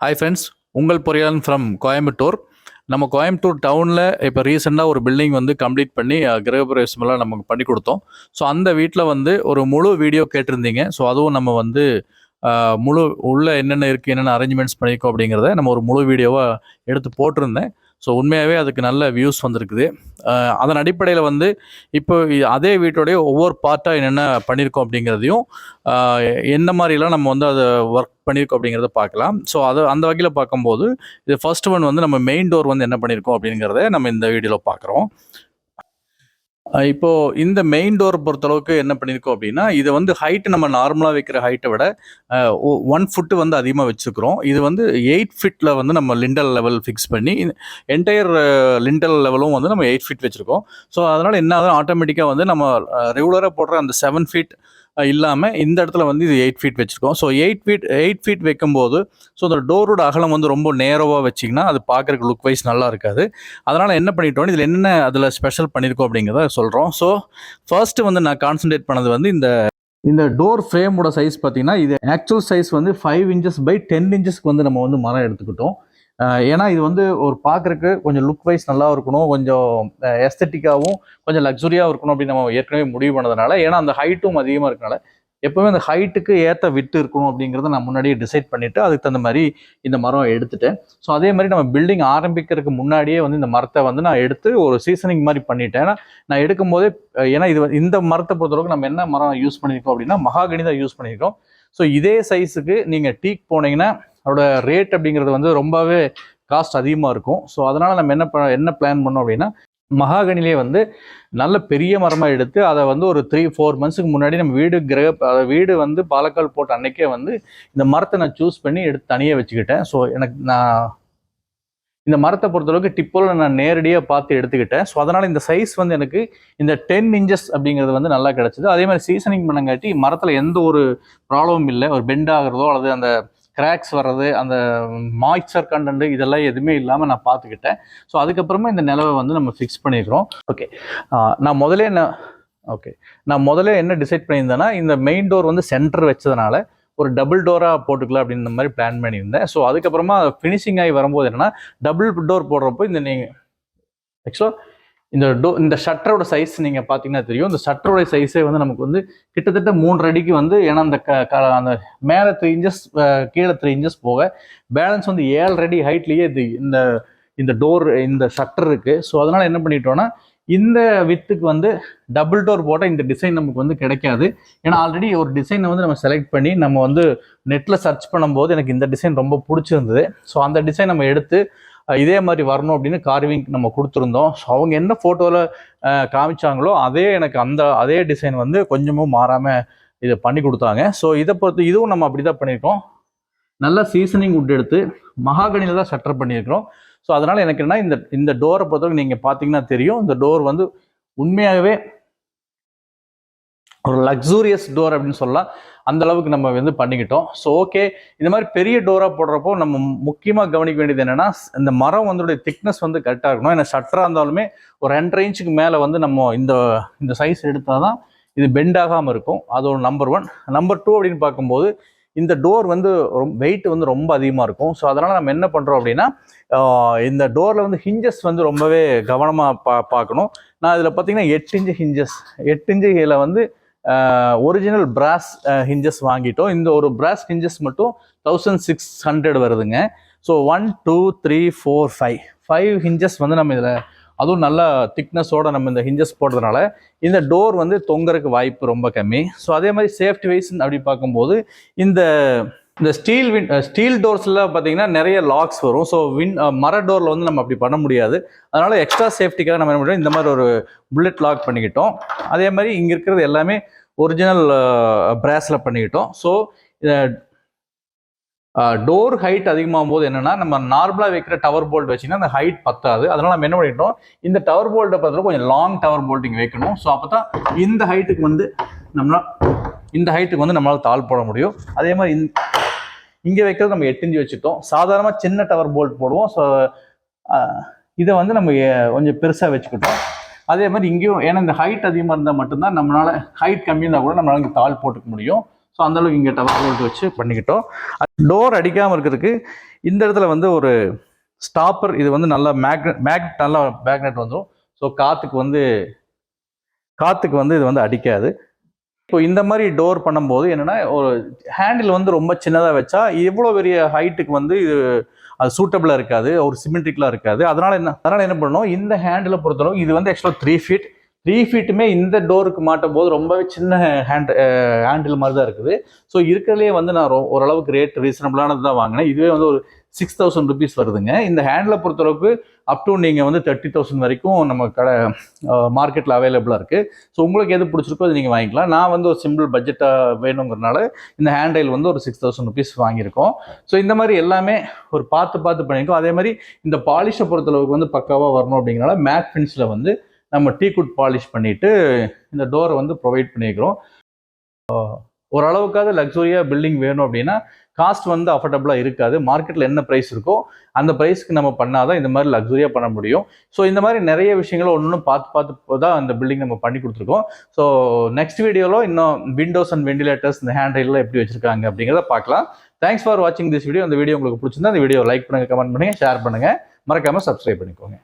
Hi friends உங்கள் பொறியாளன் from Coimbatore. நம்ம கோயம்புத்தூர் டவுனில் இப்போ ரீசெண்டாக ஒரு பில்டிங் வந்து கம்ப்ளீட் பண்ணி அஹ், கிரகப்பிரவேசமெல்லாம் நமக்கு பண்ணி கொடுத்தோம். ஸோ அந்த வீட்டில் வந்து ஒரு முழு வீடியோ கேட்டிருந்தீங்க. ஸோ அதுவும் நம்ம வந்து முழு உள்ளே என்னென்ன இருக்குது என்னென்ன அரேஞ்ச்மெண்ட்ஸ் பண்ணியிருக்கோம் அப்படிங்கிறத நம்ம ஒரு முழு வீடியோவாக எடுத்து போட்டிருந்தேன். ஸோ உண்மையாகவே அதுக்கு நல்ல வியூஸ் வந்திருக்குது. அதன் அடிப்படையில் வந்து இப்போ அதே வீட்டோடைய ஒவ்வொரு பார்ட்டாக என்னென்ன பண்ணியிருக்கோம் அப்படிங்கிறதையும் எந்த என்ன மாதிரிலாம் நம்ம வந்து அதை ஒர்க் பண்ணியிருக்கோம் அப்படிங்கிறத பார்க்கலாம். ஸோ அது அந்த வகையில் பார்க்கும்போது இது ஃபர்ஸ்ட் ஒன் வந்து நம்ம மெயின் டோர் வந்து என்ன பண்ணியிருக்கோம் அப்படிங்கிறத நம்ம இந்த வீடியோவில் பார்க்குறோம். இப்போ இந்த மெயின் டோர் பொறுத்தளவுக்கு என்ன பண்ணியிருக்கோம் அப்படின்னா இதை வந்து ஹைட் நம்ம நார்மலாக வைக்கிற ஹைட்டை விட ஒன் ஃபுட்டு வந்து அதிகமாக வச்சுருக்கிறோம் இது வந்து எயிட் ஃபிட்டில் வந்து நம்ம லிண்டல் லெவல் ஃபிக்ஸ் பண்ணி என்டையர் லிண்டல் லெவலும் வந்து நம்ம எயிட் ஃபிட் வச்சுருக்கோம். ஸோ அதனால் என்ன ஆகும் ஆட்டோமேட்டிக்காக வந்து நம்ம ரெகுலராக போடுற அந்த செவன் ஃபீட் இல்லாமல் இந்த இடத்துல வந்து இது எயிட் ஃபீட் வச்சுருக்கோம். So eight feet eight feet வைக்கும்போது ஸோ அந்த டோரோட அகலம் வந்து ரொம்ப நேரோவாக வச்சிங்கன்னா அது பார்க்குறக்கு லுக் வைஸ் நல்லா இருக்காது. அதனால் என்ன பண்ணிட்டோம் இதில் என்னென்ன அதில் ஸ்பெஷல் பண்ணியிருக்கோம் அப்படிங்கிறத சொல்கிறோம் ஸோ ஃபர்ஸ்ட் வந்து நான் கான்சென்ட்ரேட் பண்ணது வந்து இந்த இந்த டோர் ஃப்ரேமோட சைஸ் பார்த்தீங்கன்னா இது ஆக்சுவல் சைஸ் வந்து ஃபைவ் இன்ச்சஸ் பை டென் இன்ச்சஸ்க்கு வந்து நம்ம வந்து மரம் எடுத்துக்கிட்டோம். ஏன்னா இது வந்து ஒரு பார்க்குறக்கு கொஞ்சம் லுக் வைஸ் நல்லா இருக்கணும் கொஞ்சம் எஸ்தட்டிக்காகவும் கொஞ்சம் லக்ஸுரியாக இருக்கணும் அப்படின்னு நம்ம ஏற்கனவே முடிவு பண்ணதுனால ஏன்னா அந்த ஹைட்டும் அதிகமாக இருக்கனால எப்பவுமே அந்த ஹைட்டுக்கு ஏற்ற விட்டு இருக்கணும் அப்படிங்கிறத நான் முன்னாடியே டிசைட் பண்ணிவிட்டு அதுக்கு தகுந்த மாதிரி இந்த மரம் எடுத்துட்டேன். ஸோ அதே மாதிரி நம்ம பில்டிங் ஆரம்பிக்கிறதுக்கு முன்னாடியே வந்து இந்த மரத்தை வந்து நான் எடுத்து ஒரு சீசனிங் மாதிரி பண்ணிட்டேன். ஏன்னா நான் எடுக்கும் போதே ஏன்னா இது இந்த மரத்தை பொறுத்தளவுக்கு நம்ம என்ன மரம் யூஸ் பண்ணியிருக்கோம் அப்படின்னா மகாகனி தான் யூஸ் பண்ணியிருக்கோம். ஸோ இதே சைஸுக்கு நீங்கள் டீக் போனீங்கன்னா அதோட ரேட் அப்படிங்கிறது வந்து ரொம்பவே காஸ்ட் அதிகமாக இருக்கும். ஸோ அதனால் நம்ம என்ன ப என்ன பிளான் பண்ணோம் அப்படின்னா மகாகனிலே வந்து நல்ல பெரிய மரமாக எடுத்து அதை வந்து ஒரு த்ரீ ஃபோர் மந்த்ஸுக்கு முன்னாடி நம்ம வீடு கிரக வீடு வந்து பாலக்கால் போட்ட அன்னைக்கே வந்து இந்த மரத்தை நான் சூஸ் பண்ணி எடுத்து தனியாக வச்சுக்கிட்டேன். ஸோ எனக்கு நான் இந்த மரத்தை பொறுத்தளவுக்கு டிப்போல நான் நேரடியாக பார்த்து எடுத்துக்கிட்டேன். ஸோ அதனால் இந்த சைஸ் வந்து எனக்கு இந்த டென் இன்ச்சஸ் அப்படிங்கிறது வந்து நல்லா கிடச்சிது. அதே மாதிரி சீசனிங் பண்ணங்காட்டி மரத்தில் எந்த ஒரு ப்ராப்ளமும் இல்லை. ஒரு பெண்ட் ஆகிறதோ அல்லது அந்த கிராக்ஸ் வர்றது அந்த மாய்ச்சர் கண்டன்ட் இதெல்லாம் எதுவுமே இல்லாமல் நான் பார்த்துக்கிட்டேன் ஸோ அதுக்கப்புறமா இந்த நிலவை வந்து நம்ம ஃபிக்ஸ் பண்ணியிருக்கிறோம் ஓகே நான் முதலே என்ன ஓகே நான் முதல்ல என்ன டிசைட் பண்ணியிருந்தேன்னா இந்த மெயின் டோர் வந்து சென்டர் வச்சதுனால ஒரு டபுள் டோராக போட்டுக்கலாம் அப்படின்ற மாதிரி பிளான் பண்ணியிருந்தேன். ஸோ அதுக்கப்புறமா ஃபினிஷிங் ஆகி வரும்போது என்னன்னா டபுள் டோர் போடுறப்போ இந்த நீங்கள் ஆக்சுவலாக இந்த டோ இந்த ஷட்டரோட சைஸ் நீங்கள் பார்த்தீங்கன்னா தெரியும். இந்த ஷட்டரோட சைஸே வந்து நமக்கு வந்து கிட்டத்தட்ட மூன்று அடிக்கு வந்து ஏன்னா அந்த க க- அந்த மேலே த்ரீ இன்ச்சஸ் கீழே த்ரீ இன்ச்சஸ் போக பேலன்ஸ் வந்து ஏழு அடி ஹைட்லேயே இது இந்த இந்த டோர் இந்த ஷட்டர் இருக்குது ஸோ அதனால் என்ன பண்ணிட்டோம்னா இந்த வித்துக்கு வந்து டபுள் டோர் போட்டால் இந்த டிசைன் நமக்கு வந்து கிடைக்காது. ஏன்னா ஆல்ரெடி ஒரு டிசைனை வந்து நம்ம செலக்ட் பண்ணி நம்ம வந்து நெட்டில் சர்ச் பண்ணும்போது எனக்கு இந்த டிசைன் ரொம்ப பிடிச்சிருந்தது. ஸோ அந்த டிசைன் நம்ம எடுத்து இதே மாதிரி வரணும் அப்படின்னு கார்விங் நம்ம கொடுத்துருந்தோம். ஸோ அவங்க என்ன ஃபோட்டோவில் காமிச்சாங்களோ அதே எனக்கு அந்த அதே டிசைன் வந்து கொஞ்சமும் மாறாமல் இதை பண்ணி கொடுத்தாங்க. ஸோ இதை பொறுத்து இதுவும் நம்ம அப்படி தான் பண்ணியிருக்கோம். நல்ல சீசனிங் உட் எடுத்து மகாகனியில் தான் ஷட்டர் பண்ணியிருக்கிறோம். ஸோ அதனால் எனக்கு என்ன இந்த இந்த டோரை பொறுத்தவரைக்கும் நீங்கள் பார்த்தீங்கன்னா தெரியும். இந்த டோர் வந்து உண்மையாகவே ஒரு லக்ஸூரியஸ் டோர் அப்படின்னு சொல்லலாம். அந்த அளவுக்கு நம்ம வந்து பண்ணிக்கிட்டோம். ஸோ ஓகே இந்த மாதிரி பெரிய டோராக போடுறப்போ நம்ம முக்கியமாக கவனிக்க வேண்டியது என்னென்னா இந்த மரம் வந்துடைய திக்னஸ் வந்து கரெக்டாக இருக்கணும். ஏன்னா ஷட்டராக இருந்தாலுமே ஒரு ரெண்டரை இன்ச்சுக்கு மேலே வந்து நம்ம இந்த இந்த சைஸ் எடுத்தால் தான் இது பெண்ட் ஆகாமல் இருக்கும். அது ஒரு நம்பர் ஒன் நம்பர் டூ அப்படின்னு பார்க்கும்போது இந்த டோர் வந்து ரொம்ப வெயிட் வந்து ரொம்ப அதிகமாக இருக்கும். ஸோ அதனால் நம்ம என்ன பண்ணுறோம் அப்படின்னா இந்த டோரில் வந்து ஹிஞ்சஸ் வந்து ரொம்பவே கவனமாக பா பார்க்கணும். நான் இதில் பார்த்தீங்கன்னா எட்டு இன்ச்சு ஹிஞ்சஸ் எட்டு இன்ச்சு வந்து ஒரிஜினல் பிராஸ் ஹிஞ்சஸ் வாங்கிட்டோம். இந்த ஒரு பிராஸ் ஹிஞ்சஸ் மட்டும் தௌசண்ட் சிக்ஸ் ஹண்ட்ரட் வருதுங்க. So one two three four five five hinges வந்து நம்ம இதில் அதுவும் நல்ல திக்னஸோட நம்ம இந்த ஹிஞ்சஸ் போடுறதுனால இந்த டோர் வந்து தொங்குறதுக்கு வாய்ப்பு ரொம்ப கம்மி. ஸோ அதே மாதிரி சேஃப்டி வைஸ் அப்படி பார்க்கும்போது இந்த இந்த ஸ்டீல் வின் ஸ்டீல் டோர்ஸில் பார்த்தீங்கன்னா நிறைய லாக்ஸ் வரும். ஸோ வின் மர டோரில் வந்து நம்ம அப்படி பண்ண முடியாது. அதனால் எக்ஸ்ட்ரா சேஃப்டிக்காக நம்ம என்ன பண்ணுறோம் இந்த மாதிரி ஒரு புல்லட் லாக் பண்ணிக்கிட்டோம். அதே மாதிரி இங்கே இருக்கிறது எல்லாமே ஒரிஜினல் uh, பிராஸில் பண்ணிக்கிட்டோம். ஸோ டோர் ஹைட் uh, அதிகமாகும் போது என்னென்னா நம்ம நார்மலாக வைக்கிற டவர் போல்ட் வச்சிங்கன்னா அந்த ஹைட் பத்தாது. அதனால் நம்ம என்ன பண்ணிட்டோம் இந்த டவர் போல்ட்டை பார்த்தா கொஞ்சம் லாங் டவர் போல்ட் இங்கே வைக்கணும். ஸோ அப்போ தான் இந்த ஹைட்டுக்கு வந்து நம்மளால் இந்த ஹைட்டுக்கு வந்து நம்மளால் தாள் போட முடியும். அதே மாதிரி இந் இங்கே வைக்கிறது நம்ம எட்டு இன்ச்சு வச்சுட்டோம் சாதாரணமாக சின்ன டவர் போல்ட் போடுவோம். ஸோ uh, இதை வந்து நம்ம கொஞ்சம் பெருசாக வச்சுக்கிட்டோம். அதே மாதிரி இங்கேயும் ஏன்னா இந்த ஹைட் அதிகமாக இருந்தால் மட்டும்தான் நம்மளால் ஹைட் கம்மி இருந்தால் கூட நம்மளால் இங்கே தாள் போட்டுக்க முடியும். ஸோ அந்தளவுக்கு இங்கே டவர் போல்ட் வச்சு பண்ணிக்கிட்டோம். டோர் அடிக்காமல் இருக்கிறதுக்கு இந்த இடத்துல வந்து ஒரு ஸ்டாப்பர் இது வந்து நல்லா மேக்னெட் மேக்னெட் நல்லா மேக்னெட் வந்துடும் ஸோ காற்றுக்கு வந்து காற்றுக்கு வந்து இது வந்து அடிக்காது. இப்போ இந்த மாதிரி டோர் பண்ணும்போது என்னென்னா ஒரு ஹேண்டில் வந்து ரொம்ப சின்னதாக வச்சா எவ்வளோ பெரிய ஹைட்டுக்கு வந்து இது அது சூட்டபிளாக இருக்காது ஒரு சிமெண்ட்ரிக்கலாக இருக்காது. அதனால் என்ன அதனால் என்ன பண்ணணும்? இந்த ஹேண்டிலை பொறுத்தளவு இது வந்து ஆக்சுவலாக த்ரீ ஃபீட் த்ரீ ஃபீட்டுமே இந்த டோருக்கு மாட்டும் போது ரொம்பவே சின்ன ஹேண்ட் ஹேண்டில் மாதிரி தான் இருக்குது. ஸோ இருக்கிறதுலே வந்து நான் ஓரளவுக்கு ரேட் ரீசனபிளானது தான் வாங்கினேன். இதுவே வந்து ஒரு சிக்ஸ் தௌசண்ட் ருபீஸ் வருதுங்க. இந்த ஹேண்டில் பொறுத்தளவுக்கு அப் டு நீங்கள் வந்து தேர்ட்டி தௌசண்ட் வரைக்கும் நம்ம கடை மார்க்கெட்டில் அவைலபிளாக இருக்குது ஸோ உங்களுக்கு எது பிடிச்சிருக்கோ அது நீங்கள் வாங்கிக்கலாம். நான் வந்து ஒரு சிம்பிள் பட்ஜெட்டாக வேணுங்கிறனால இந்த ஹேண்டைல் வந்து ஒரு சிக்ஸ் தௌசண்ட் ருபீஸ் வாங்கியிருக்கோம். ஸோ இந்த மாதிரி எல்லாமே ஒரு பார்த்து பார்த்து பண்ணியிருக்கோம். அதே மாதிரி இந்த பாலிஷை பொறுத்தளவுக்கு வந்து பக்காவாக வரணும் அப்படிங்கிறனால மேட் ஃபின்ஸில் வந்து நம்ம டீ குட் பாலிஷ் பண்ணிவிட்டு இந்த டோரை வந்து ப்ரொவைட் பண்ணியிருக்கிறோம். ஓரளவுக்காவது லக்ஸூரியாக பில்டிங் வேணும் அப்படின்னா காஸ்ட் வந்து அஃபோர்டபுளாக இருக்காது. மார்க்கெட்டில் என்ன ப்ரைஸ் இருக்கோ அந்த ப்ரைஸ்க்கு நம்ம பண்ணாதான் இந்த மாதிரி லக்ஸுரியாக பண்ண முடியும். ஸோ இந்த மாதிரி நிறைய விஷயங்களை ஒன்று பார்த்து பார்த்து தான் அந்த பில்டிங் நம்ம பண்ணி கொடுத்துருக்கோம். ஸோ நெக்ஸ்ட் வீடியோவில் இன்னும் விண்டோஸ் அண்ட் வெண்டிலேட்டர்ஸ் இந்த ஹேண்ட் ரைல்லாம் எப்படி வச்சிருக்காங்க அப்படிங்கிறத பார்க்கலாம். தேங்க்ஸ் ஃபார் வாட்சிங் திஸ் வீடியோ அந்த வீடியோ உங்களுக்கு பிடிச்சிருந்தா அந்த வீடியோ லைக் பண்ணுங்கள் கமெண்ட் பண்ணுங்கள் ஷேர் பண்ணுங்கள் மறக்காமல் சப்ஸ்கிரைப் பண்ணிக்கோங்க.